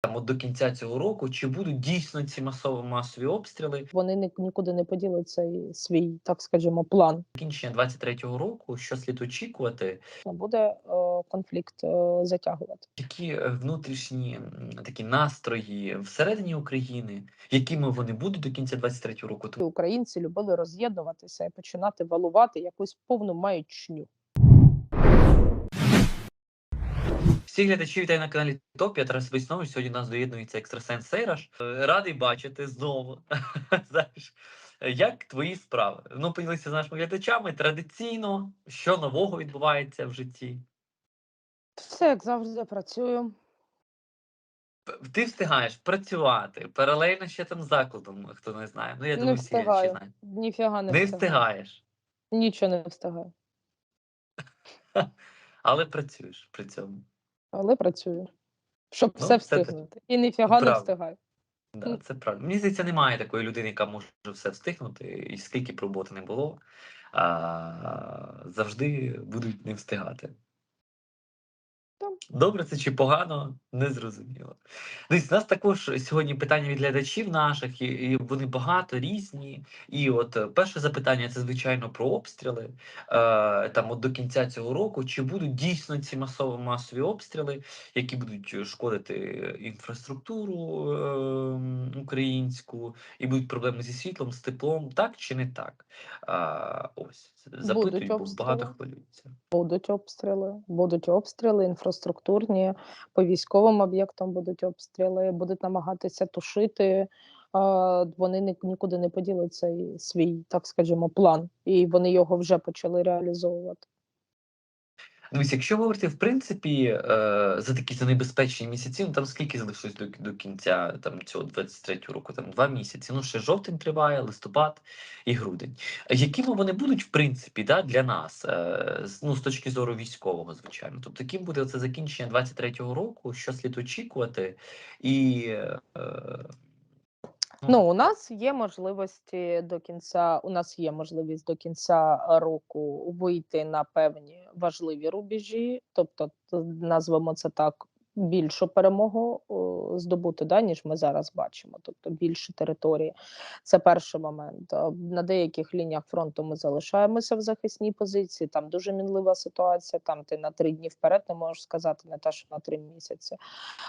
там от до кінця цього року, чи будуть дійсно ці масові масові обстріли? Вони ні- нікуди не поділять цей свій, так скажімо, план. Закінчення 23-го року, що слід очікувати? Буде е, конфлікт е, затягувати. Які е, внутрішні такі настрої всередині України, якими вони будуть до кінця 23-го року? Українці любили роз'єднуватися і починати валувати якусь повну маячню. Всі глядачі вітаю на каналі ТОП. Я Тарас Веснович. Сьогодні нас доєднується екстрасенс Сейраш. Е, Радий бачити знову. Знаєш, як твої справи? Ну, поділися з нашими глядачами традиційно, що нового відбувається в житті. Все як завжди працюю. Ти встигаєш працювати паралельно ще там закладом, хто не знає. Ну, я Не думаю, всі встигаю. знають. Ніфіга не, Не встигаю. встигаєш, Нічого не встигаю. але працюєш при цьому. Але працюю. Щоб Ну, все встигнути. І ніфіга не встигаю. Да, це правда. Мені здається, немає такої людини, яка може все встигнути, і скільки б роботи не було, а, завжди будуть не встигати. Добре це чи погано, не зрозуміло. Дивись, у нас також сьогодні питання від глядачів наших, і, вони багато різні. І от е, перше запитання це звичайно про обстріли. Е, там от до кінця цього року, чи будуть дійсно ці масові масові обстріли, які будуть шкодити інфраструктуру е, українську, і будуть проблеми зі світлом, з теплом, так чи не так? А, ось запитують, бо багато хвилюються. Будуть обстріли, будуть обстріли інфраструктурні, по військовим об'єктам будуть обстріли, будуть намагатися тушити. Вони нікуди не поділи цей свій, так скажімо, план, і вони його вже почали реалізовувати. Дивись, якщо говорити в принципі е, за такі за небезпечні місяці, ну там скільки залишилось до, до кінця там цього 23-го року, там два місяці. Ну ще жовтень триває, листопад і грудень. Якими вони будуть в принципі да, для нас, е, ну з точки зору військового, звичайно. Тобто, яким буде це закінчення 23-го року, що слід очікувати, і е, Ну, у нас є можливості до кінця. У нас є можливість до кінця року вийти на певні важливі рубежі, тобто назвемо це так. Більшу перемогу здобути, да, ніж ми зараз бачимо, тобто більше території. Це перший момент. На деяких лініях фронту ми залишаємося в захисній позиції. Там дуже мінлива ситуація. Там ти на три дні вперед не можеш сказати, не те, що на три місяці.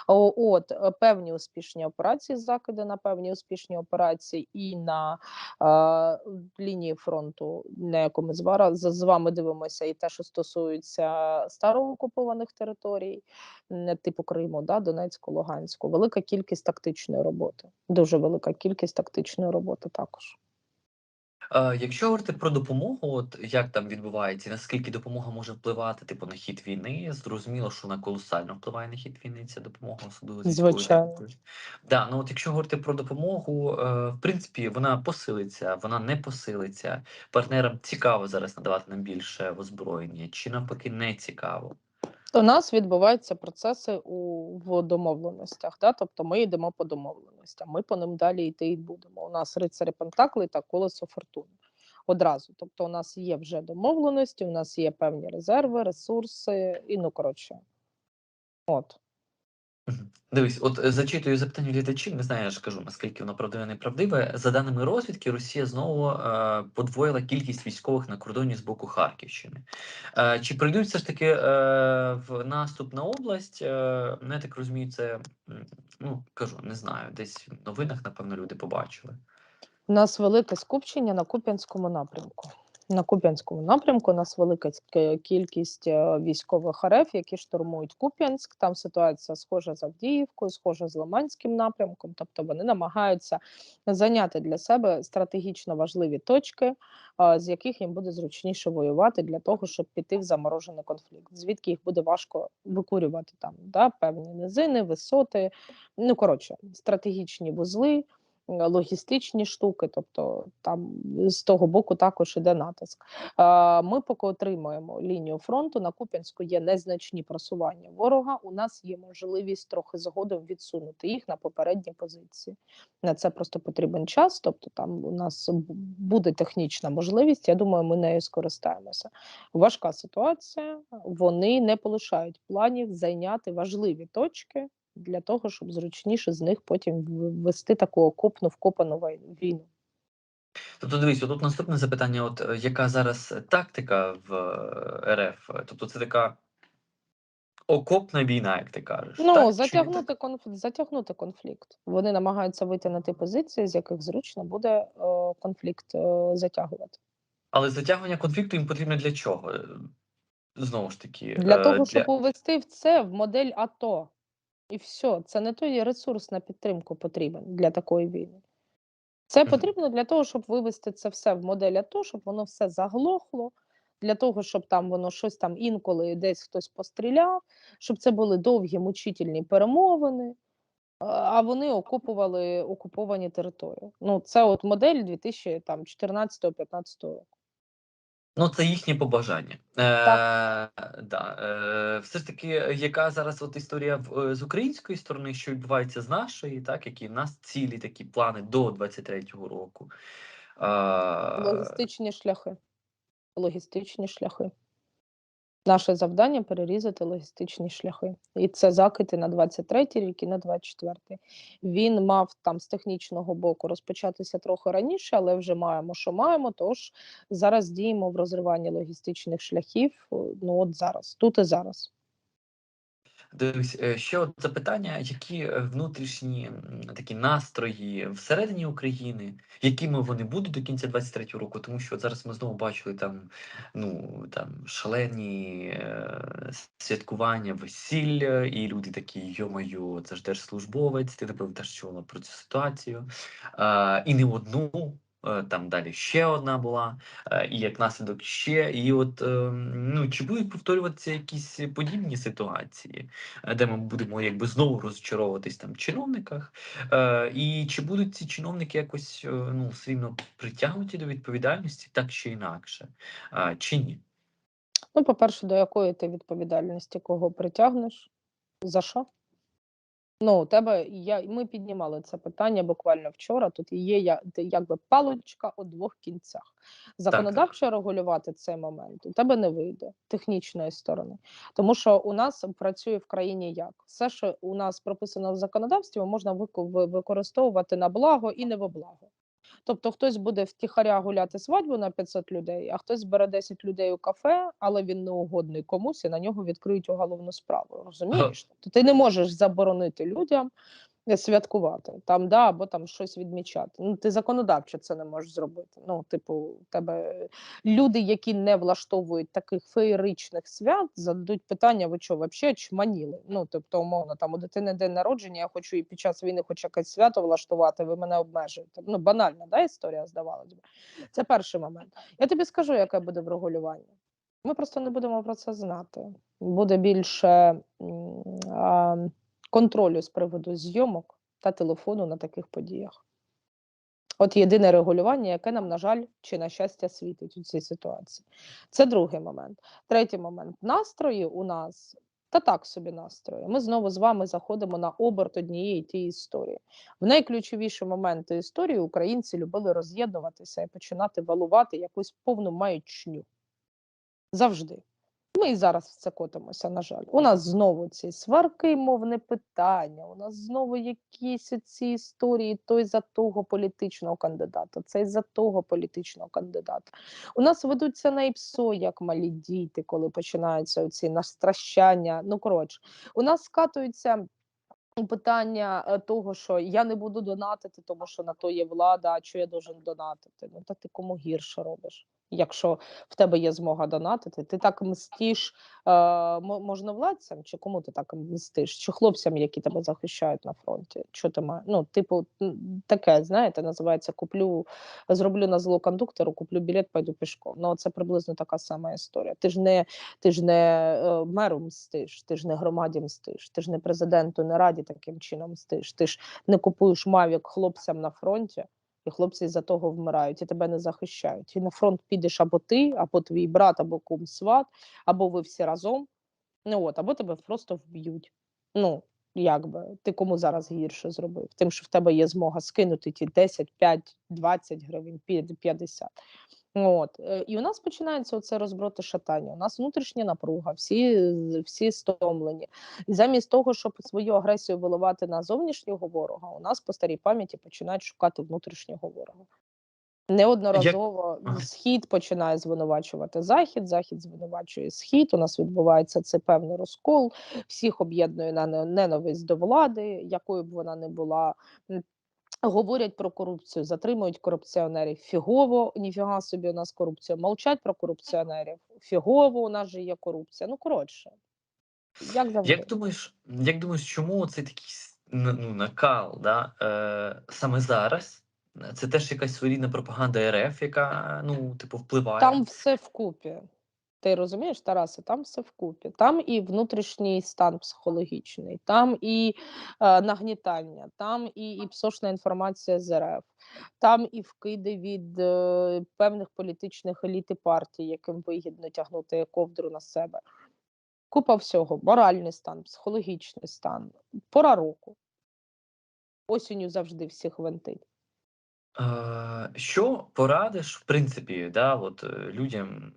От е, певні успішні операції, закиди на певні успішні операції, і на е, лінії фронту, на яку ми з вами дивимося, і те, що стосується староокупованих територій, м, типу Криму, да, Донецьку, Луганську, велика кількість тактичної роботи, дуже велика кількість тактичної роботи також. Е, Якщо говорити про допомогу, от як там відбувається, наскільки допомога може впливати, типу на хід війни, зрозуміло, що вона колосально впливає на хід війни. Ця допомога особливо Звичайно. Да, ну от якщо говорити про допомогу, е, в принципі, вона посилиться, вона не посилиться. Партнерам цікаво зараз надавати нам більше озброєння, чи навпаки не цікаво. У нас відбуваються процеси у в домовленостях. Да? Тобто ми йдемо по домовленостям. Ми по ним далі йти і будемо. У нас рицарі Пентакли та колесо фортуни. Одразу. Тобто, у нас є вже домовленості, у нас є певні резерви, ресурси, і ну коротше. От. Дивись, от е, зачитую запитання глядачів, не знаю, я ж кажу, наскільки воно правдиве неправдиве. За даними розвідки, Росія знову е, подвоїла кількість військових на кордоні з боку Харківщини. Е, чи прийдуть все ж таки е, в наступ на область? Е, ну, я так розумію, це ну кажу, не знаю, десь в новинах, напевно, люди побачили. У нас велике скупчення на Куп'янському напрямку. На Куп'янському напрямку у нас велика кількість е, військових РФ, які штурмують Куп'янськ. Там ситуація схожа з Авдіївкою, схожа з Лиманським напрямком. Тобто вони намагаються зайняти для себе стратегічно важливі точки, з яких їм буде зручніше воювати для того, щоб піти в заморожений конфлікт. Звідки їх буде важко викурювати там, да, певні низини, висоти. Ну коротше, стратегічні вузли логістичні штуки, тобто там з того боку також іде натиск. Е, Ми поки отримуємо лінію фронту. На Куп'янську є незначні просування ворога. У нас є можливість трохи згодом відсунути їх на попередні позиції. На це просто потрібен час. Тобто, там у нас буде технічна можливість. Я думаю, ми нею скористаємося. Важка ситуація. Вони не полишають планів зайняти важливі точки для того, щоб зручніше з них потім в- вести таку окопну вкопану війну. Тобто, дивись, тут наступне запитання: от е, яка зараз тактика в е, РФ? Тобто, це така окопна війна, як ти кажеш. Ну, так? Затягнути конфлікт, затягнути конфлікт. Вони намагаються вийти на ті позиції, з яких зручно буде е, конфлікт затягувати. Але затягування конфлікту їм потрібно для чого? Знову ж таки, Для е, того, щоб увести в це в модель АТО. І все. Це не той ресурс на підтримку потрібен для такої війни. Це потрібно для того, щоб вивести це все в модель АТО, щоб воно все заглохло, для того, щоб там воно щось там інколи десь хтось постріляв, щоб це були довгі мучительні перемовини, а- вони окупували окуповані території. Ну, це от модель 2014-15 року. Ну, це їхнє побажання. Е, да, е, все ж таки, яка зараз от історія в, е, з української сторони, що відбувається з нашої, так, які в нас цілі такі плани до 23-го року. Е, Логістичні шляхи. Логістичні шляхи. Наше завдання перерізати логістичні шляхи. І це закити на 23 рік і на 24. Він мав там з технічного боку розпочатися трохи раніше, але вже маємо, що маємо. Тож зараз діємо в розриванні логістичних шляхів. Ну от зараз, тут і зараз. Дивись, е, ще от запитання, які е, внутрішні такі настрої всередині України, якими вони будуть до кінця 23-го року, тому що от зараз ми знову бачили там, ну там шалені е, святкування, весілля, і люди такі, йо-моє, це ж держслужбовець, ти напевно теж чула про цю ситуацію. Е, і не одну. Е, Там далі ще одна була, е, і як наслідок ще. І от ем, ну чи будуть повторюватися якісь подібні ситуації? е, де ми будемо якби знову розчаровуватись там в чиновниках. І чи будуть ці чиновники якось ну, все притягнуті до відповідальності так чи інакше, чи ні? Ну, по-перше, до якої ти відповідальності кого притягнеш? За що? Ну, у тебе я ми піднімали це питання буквально вчора. Тут є я якби паличка у двох кінцях. Законодавчо регулювати цей момент у тебе не вийде технічної сторони, тому що у нас працює в країні як все, що у нас прописано в законодавстві, можна використовувати на благо і не во благо. Тобто хтось буде втіхаря гуляти свадьбу на 500 людей, а хтось збере 10 людей у кафе, але він не угодний комусь, і на нього відкриють уголовну справу. Розумієш? То ти не можеш заборонити людям святкувати там, да, або там щось відмічати. Ну ти законодавчо це не можеш зробити. Ну, типу, тебе люди, які не влаштовують таких феєричних свят, зададуть питання: ви що, взагалі чманіли? Ну, тобто, умовно, там у дитини день народження, я хочу і під час війни хоч якесь свято влаштувати, ви мене обмежуєте. Ну, банальна да, історія, здавалось би. Це перший момент. Я тобі скажу, яке буде врегулювання. Ми просто не будемо про це знати. Буде більше а, контролю з приводу зйомок та телефону на таких подіях. От єдине регулювання, яке нам, на жаль, чи на щастя, світить у цій ситуації. Це другий момент. Третій момент. Настрої у нас та так собі настрої. Ми знову з вами заходимо на оберт однієї тієї історії. В найключовіші моменти історії українці любили роз'єднуватися і починати валувати якусь повну маячню. Завжди. Ми і зараз в це котимося, на жаль. У нас знову ці сварки, мовне питання, у нас знову якісь ці історії, той за того політичного кандидата, цей за того політичного кандидата. У нас ведуться на ІПСО, як малі діти, коли починаються ці настращання. Ну, коротше, у нас скатуються питання е, того, що я не буду донатити, тому що на то є влада, а що я должен донатити? Ну, та ти кому гірше робиш? Якщо в тебе є змога донатити, ти так мстиш е, можновладцям, чи кому ти так мстиш? Чи хлопцям, які тебе захищають на фронті? Що ти маєш? Ну, типу, таке, знаєте, називається куплю, зроблю на зло кондуктору, куплю білет, пойду пішком. Ну, це приблизно така сама історія. Ти ж не ти ж не е, меру мстиш, ти ж не громаді мстиш, ти ж не президенту, не раді таким чином мстиш. Ти ж не купуєш мавік хлопцям на фронті, і хлопці за того вмирають, і тебе не захищають. І на фронт підеш або ти, або твій брат, або кум сват, або ви всі разом. Ну от, або тебе просто вб'ють. Ну, як би, ти кому зараз гірше зробив? Тим, що в тебе є змога скинути ті 10, 5, 20 гривень, пі- 50. От і у нас починається оце розброти шатання. У нас внутрішня напруга, всі всі стомлені. І замість того, щоб свою агресію виливати на зовнішнього ворога, у нас по старій пам'яті починають шукати внутрішнього ворога. Неодноразово Ага. схід починає звинувачувати захід, захід звинувачує схід. У нас відбувається це певний розкол, всіх об'єднує на ненависть до влади, якою б вона не була. Говорять про корупцію, затримують корупціонерів. Фігово, ніфіга собі у нас корупція. Мовчать про корупціонерів. Фігово, у нас же є корупція. Ну коротше, як завжди. Як думаєш, як думаєш, чому це такий ну, накал да? е, саме зараз? Це теж якась своєрідна пропаганда РФ, яка ну, типу, впливає. Там все вкупі. Ти розумієш, Тарасе, там все вкупі. Там і внутрішній стан психологічний, там і е, нагнітання, там і, і псошна інформація з РФ, там і вкиди від е, певних політичних еліт і партій, яким вигідно тягнути ковдру на себе. Купа всього: моральний стан, психологічний стан, пора року. Осінню завжди всіх вентить. Що порадиш, в принципі, да, от, е, людям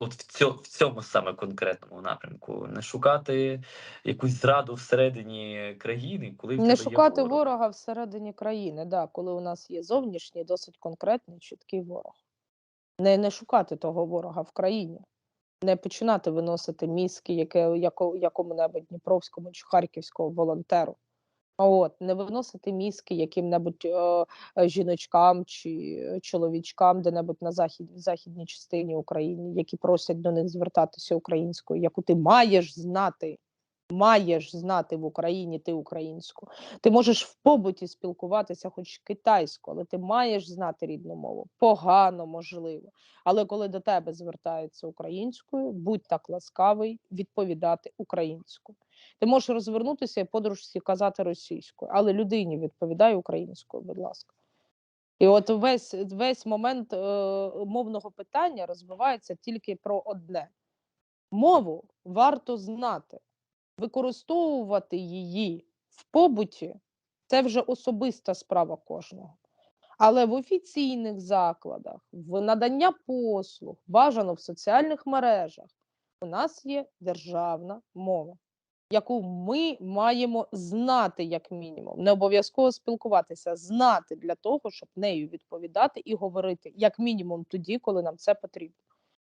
от в, цьо, в цьому саме конкретному напрямку? Не шукати якусь зраду всередині країни, коли Не шукати ворог. ворога всередині країни, да, коли у нас є зовнішній, досить конкретний, чіткий ворог. Не, не шукати того ворога в країні, не починати виносити мізки яке, яко, якому-небудь Дніпровському чи Харківському волонтеру. От, не виносити мізки яким-небудь е, е, жіночкам чи е, чоловічкам де-небудь на захід, західній частині України, які просять до них звертатися українською, яку ти маєш знати. Маєш знати в Україні ти українську. Ти можеш в побуті спілкуватися, хоч китайською, але ти маєш знати рідну мову. Погано, можливо. Але коли до тебе звертаються українською, будь так ласкавий відповідати українською. Ти можеш розвернутися і подружці казати російською, але людині відповідай українською, будь ласка. І от весь, весь момент е, мовного питання розвивається тільки про одне: мову варто знати, використовувати її в побуті це вже особиста справа кожного. Але в офіційних закладах, в надання послуг, бажано в соціальних мережах, у нас є державна мова, яку ми маємо знати, як мінімум. Не обов'язково спілкуватися, знати для того, щоб нею відповідати і говорити, як мінімум, тоді, коли нам це потрібно.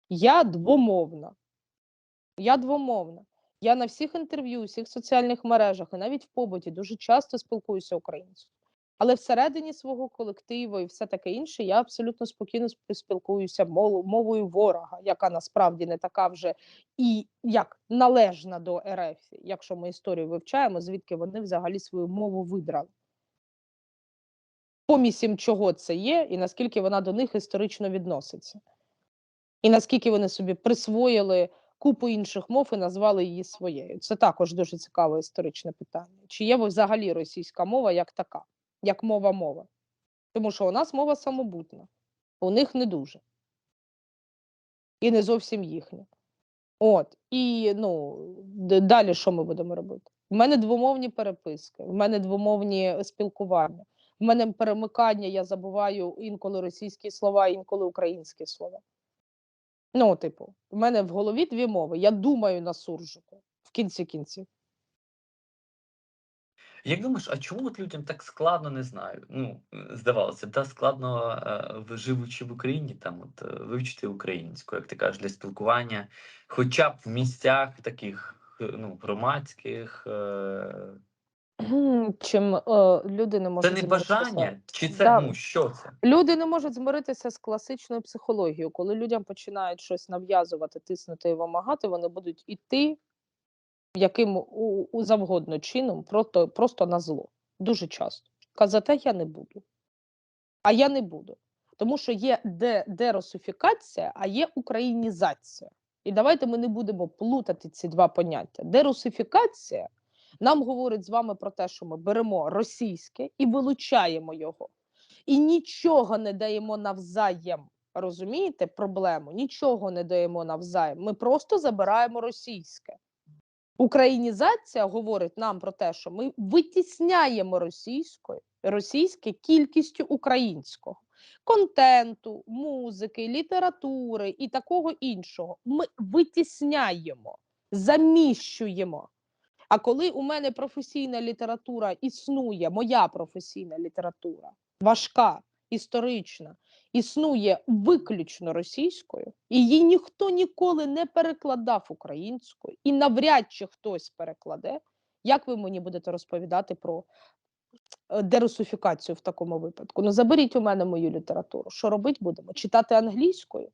Я двомовна. Я двомовна. Я на всіх інтерв'ю, всіх соціальних мережах і навіть в побуті дуже часто спілкуюся українською. Але всередині свого колективу і все таке інше, я абсолютно спокійно спілкуюся мовою ворога, яка насправді не така вже і як належна до РФ, якщо ми історію вивчаємо, звідки вони взагалі свою мову видрали. Помісім чого це є, і наскільки вона до них історично відноситься. І наскільки вони собі присвоїли купу інших мов і назвали її своєю. Це також дуже цікаве історичне питання. Чи є взагалі російська мова як така, як мова мова? Тому що у нас мова самобутна, у них не дуже. І не зовсім їхня. От, і ну, далі що ми будемо робити? У мене двомовні переписки, в мене двомовні спілкування, в мене перемикання, я забуваю інколи російські слова, інколи українські слова. Ну, типу, в мене в голові дві мови. Я думаю на суржику в кінці кінців. Як думаєш, а чому от людям так складно, не знаю? Ну, е, здавалося, да, складно, е, живучи в Україні, там от е, вивчити українську, як ти кажеш, для спілкування, хоча б в місцях таких е, ну, громадських. е, Чим е, люди не Це можуть не змиритися- бажання, чи це Да. ну що це? Люди не можуть змиритися з класичною психологією. Коли людям починають щось нав'язувати, тиснути і вимагати, вони будуть іти яким у, у завгодно чином, просто, просто на зло. Дуже часто. Казати я не буду. А я не буду. Тому що є де, дерусифікація, а є українізація. І давайте ми не будемо плутати ці два поняття. Дерусифікація нам говорить з вами про те, що ми беремо російське і вилучаємо його. І нічого не даємо навзаєм. Розумієте проблему? Нічого не даємо навзаєм. Ми просто забираємо російське. Українізація говорить нам про те, що ми витісняємо російською, російське кількістю українського. контенту, музики, літератури і такого іншого. Ми витісняємо, заміщуємо. А коли у мене професійна література існує, моя професійна література, важка, історична, існує виключно російською, і її ніхто ніколи не перекладав українською, і навряд чи хтось перекладе, як ви мені будете розповідати про е, дерусифікацію в такому випадку? Ну заберіть у мене мою літературу. Що робити будемо? Читати англійською?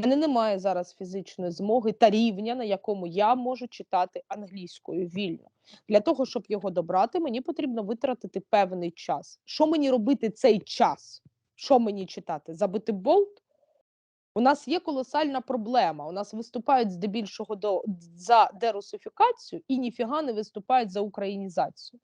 Мене немає зараз фізичної змоги та рівня, на якому я можу читати англійською вільно. Для того, щоб його добрати, мені потрібно витратити певний час. Що мені робити цей час? Що мені читати? Забити болт? У нас є колосальна проблема. У нас виступають здебільшого до, за дерусифікацію і ніфіга не виступають за українізацію.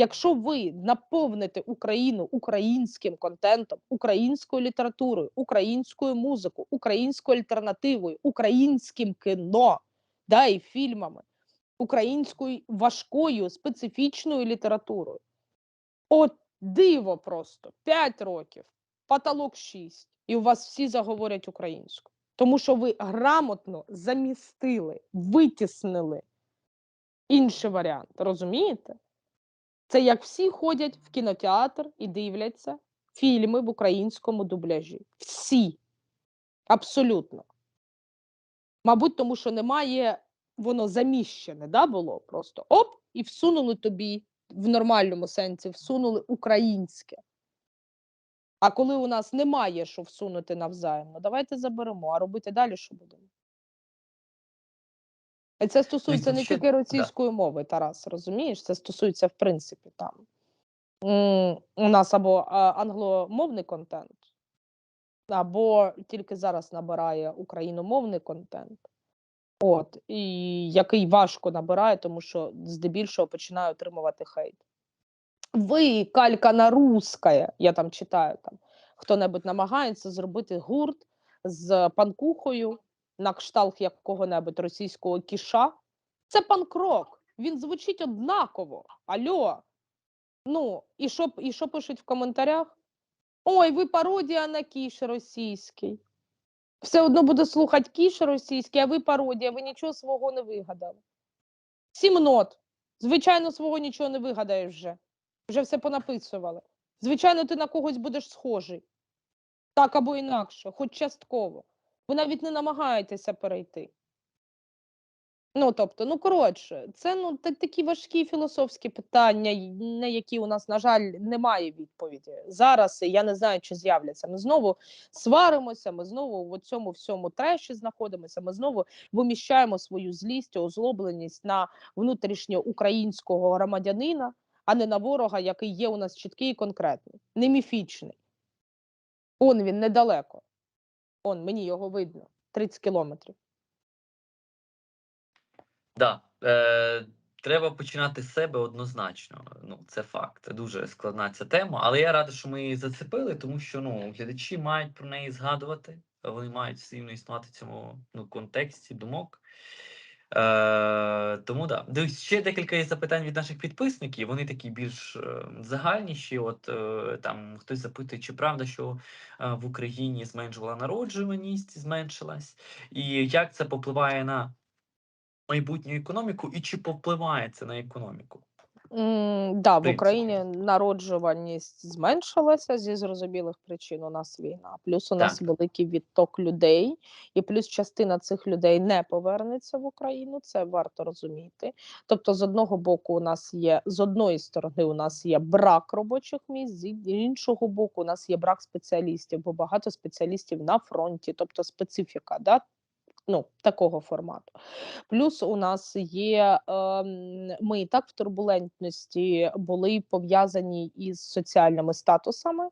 Якщо ви наповните Україну українським контентом, українською літературою, українською музикою, українською альтернативою, українським кіно, да, і фільмами, українською важкою специфічною літературою, от диво просто 5 років, потолок 6, і у вас всі заговорять українською. Тому що ви грамотно замістили, витіснили інший варіант. Розумієте? Це як всі ходять в кінотеатр і дивляться фільми в українському дубляжі. Всі. Абсолютно. Мабуть, тому що немає, воно заміщене, да, було просто оп, і всунули тобі в нормальному сенсі, всунули українське. А коли у нас немає що всунути навзаєм, ну давайте заберемо, а робити далі що будемо? Це стосується не тільки російської мови, Тарас, розумієш? Це стосується, в принципі, там. У нас або англомовний контент, або тільки зараз набирає україномовний контент. От, і який важко набирає, тому що здебільшого починає отримувати хейт. Ви, калька на русское, я там читаю, там, хто-небудь намагається зробити гурт з панкухою на кшталт якого-небудь російського кіша. Це панкрок. Він звучить однаково. Альо. Ну, і що, і що пишуть в коментарях? Ой, ви пародія на кіш російський. Все одно буде слухати кіш російський, а ви пародія, ви нічого свого не вигадали. Сім нот. Звичайно, свого нічого не вигадаєш вже. Вже все понаписували. Звичайно, ти на когось будеш схожий. Так або інакше, хоч частково. Ви навіть не намагаєтеся перейти. Ну, тобто, ну коротше, це ну та- такі важкі філософські питання, на які у нас, на жаль, немає відповіді. Зараз я не знаю, чи з'являться. Ми знову сваримося, ми знову в цьому всьому треші знаходимося. Ми знову виміщаємо свою злість, озлобленість на внутрішньо українського громадянина, а не на ворога, який є у нас чіткий і конкретний, не міфічний. Он він недалеко. Он мені його видно 30 кілометрів. Да, е, треба починати з себе однозначно. Ну, це факт. Дуже складна ця тема. Але я радий, що ми її зацепили, тому що ну, глядачі мають про неї згадувати. Вони мають все існувати в цьому ну, контексті думок. Е, тому да. Ще декілька є запитань від наших підписників. Вони такі більш е, загальніші. От е, там хтось запитує, чи правда, що е, в Україні зменшувала народжуваність, зменшилась, і як це попливає на майбутню економіку, і чи повпливає це на економіку? М, Да, в принципі. Україні народжуваність зменшилася зі зрозумілих причин. У нас війна. Плюс у нас Так. великий відток людей, і плюс частина цих людей не повернеться в Україну. Це варто розуміти. Тобто, з одного боку, у нас є з одної сторони, у нас є брак робочих місць, з іншого боку, у нас є брак спеціалістів, бо багато спеціалістів на фронті, тобто специфіка, да. Ну, такого формату. Плюс у нас є, е, ми і так в турбулентності були пов'язані із соціальними статусами.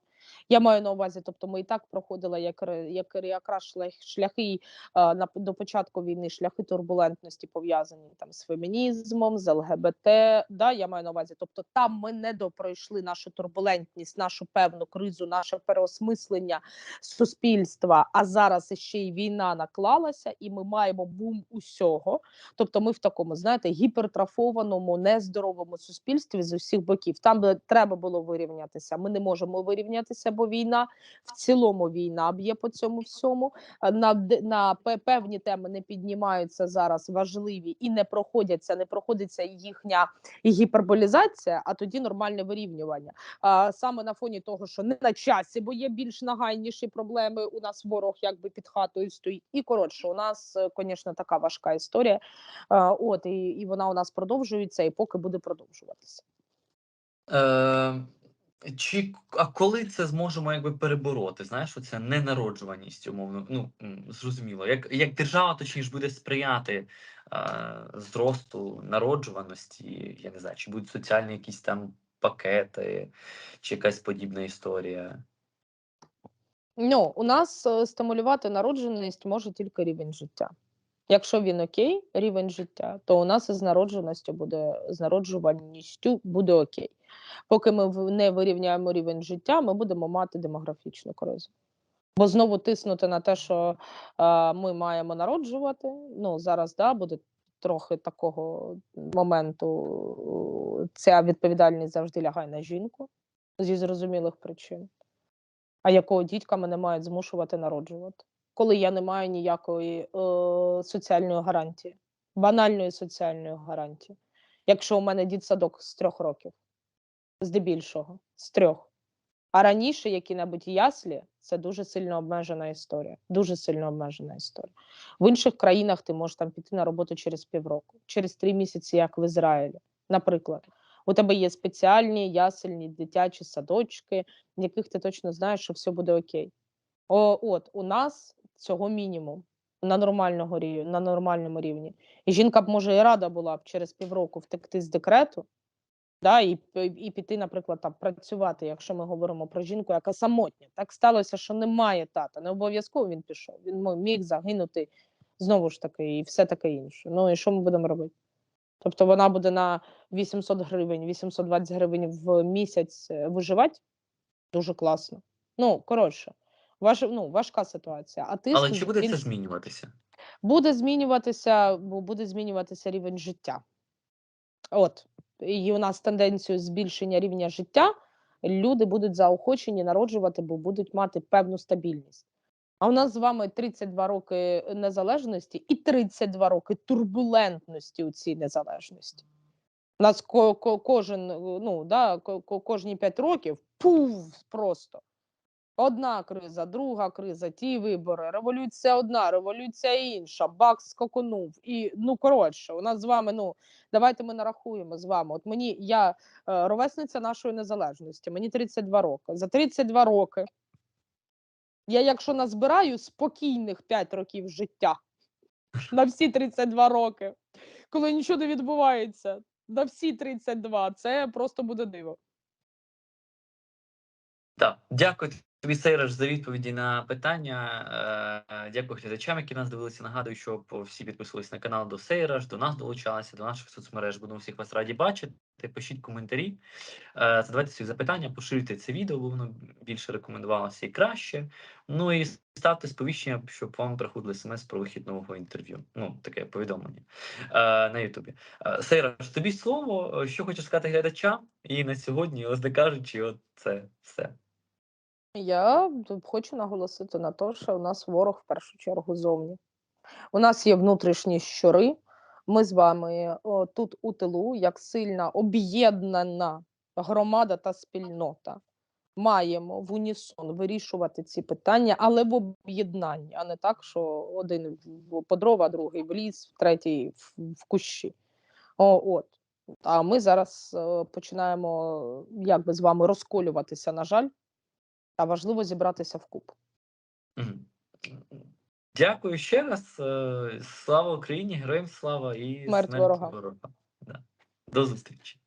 Я маю на увазі, тобто ми і так проходили як, як якраз шляхи на, до початку війни, шляхи турбулентності пов'язані там з фемінізмом, з ЛГБТ. Да, я маю на увазі. Тобто там ми не допройшли нашу турбулентність, нашу певну кризу, наше переосмислення суспільства. А зараз ще й війна наклалася, і ми маємо бум усього. Тобто, ми в такому, знаєте, гіпертрафованому, нездоровому суспільстві з усіх боків. Там треба було вирівнятися. Ми не можемо вирівнятися, бо війна в цілому війна б'є по цьому всьому. На, на певні теми не піднімаються зараз важливі і не проходяться, не проходиться їхня гіперболізація, а тоді нормальне вирівнювання. А, саме на фоні того, що не на часі, бо є більш нагальніші проблеми. У нас ворог якби під хатою стоїть. І коротше, у нас, звісно, така важка історія. А, от і, і вона у нас продовжується, і поки буде продовжуватися. Е, чи а коли це зможемо якби перебороти? Знаєш, оця ненароджуваність, умовно. Ну зрозуміло, як, як держава точніше буде сприяти е, зросту народжуваності, я не знаю, чи будуть соціальні якісь там пакети, чи якась подібна історія. Ну, у нас е, стимулювати народженість може тільки рівень життя. Якщо він окей, рівень життя, то у нас із народженістю буде з народжуваністю буде окей. Поки ми не вирівняємо рівень життя, ми будемо мати демографічну кризу. Бо знову тиснути на те, що е, ми маємо народжувати. Ну зараз да, буде трохи такого моменту. Ця відповідальність завжди лягає на жінку зі зрозумілих причин. А якого дідька мене мають змушувати народжувати, коли я не маю ніякої е, соціальної гарантії, банальної соціальної гарантії. Якщо у мене дітсадок з трьох років, здебільшого, з трьох. А раніше які-небудь яслі це дуже сильно обмежена історія. Дуже сильно обмежена історія. В інших країнах ти можеш там піти на роботу через півроку, через три місяці, як в Ізраїлі. Наприклад, у тебе є спеціальні ясельні дитячі садочки, в яких ти точно знаєш, що все буде окей. О, от у нас цього мінімум на нормального на нормальному рівні. І жінка б може і рада була б через півроку втекти з декрету, да, і, і піти, наприклад, там працювати, якщо ми говоримо про жінку, яка самотня. Так сталося, що немає тата. Не обов'язково він пішов. Він міг загинути знову ж таки, і все таке інше. Ну і що ми будемо робити? Тобто вона буде на 800 гривень, 820 гривень в місяць е, виживати дуже класно. Ну, коротше, важ, ну, важка ситуація. А тиск Але чи буде це змінюватися? буде змінюватися, бо буде змінюватися рівень життя. От, і у нас тенденцію збільшення рівня життя. Люди будуть заохочені народжувати, бо будуть мати певну стабільність. А у нас з вами 32 роки незалежності і 32 роки турбулентності у цій незалежності. У нас ко- ко- кожен, ну, да, ко- ко- кожні 5 років пуф, просто. Одна криза, друга криза, ті вибори, революція одна, революція інша, бак скаконув. І ну коротше, у нас з вами. Ну давайте ми нарахуємо з вами. От мені я е, ровесниця нашої незалежності, мені 32 роки. За 32 роки я, якщо назбираю спокійних 5 років життя на всі 32 роки, коли нічого не відбувається, на всі 32, це просто буде диво. Так, дякую тобі, Сейраж, за відповіді на питання. Е, Дякую глядачам, які нас дивилися. Нагадую, щоб всі підписувалися на канал до Сейраж, до нас долучалися, до наших соцмереж. Будемо всіх вас раді бачити. Пишіть коментарі, е, задавайте свої запитання, поширюйте це відео, бо воно більше рекомендувалося і краще. Ну і ставте сповіщення, щоб вам приходили смс про вихід нового інтерв'ю. Ну, таке повідомлення е, на Ютубі. Сейраж, тобі слово, що хочеш сказати глядачам? І на сьогодні, власне кажучи, от це все. Я хочу наголосити на те, що у нас ворог в першу чергу зовні. У нас є внутрішні щури. Ми з вами о, тут у тилу, як сильна об'єднана громада та спільнота, маємо в унісон вирішувати ці питання, але в об'єднанні, а не так, що один в- по дрова, другий в ліс, третій в, кущі. О, от. А ми зараз е, починаємо якби з вами розколюватися, на жаль, а важливо зібратися вкупу. Дякую ще раз. Е, Слава Україні, героям слава і смерть ворога. ворога. До зустрічі.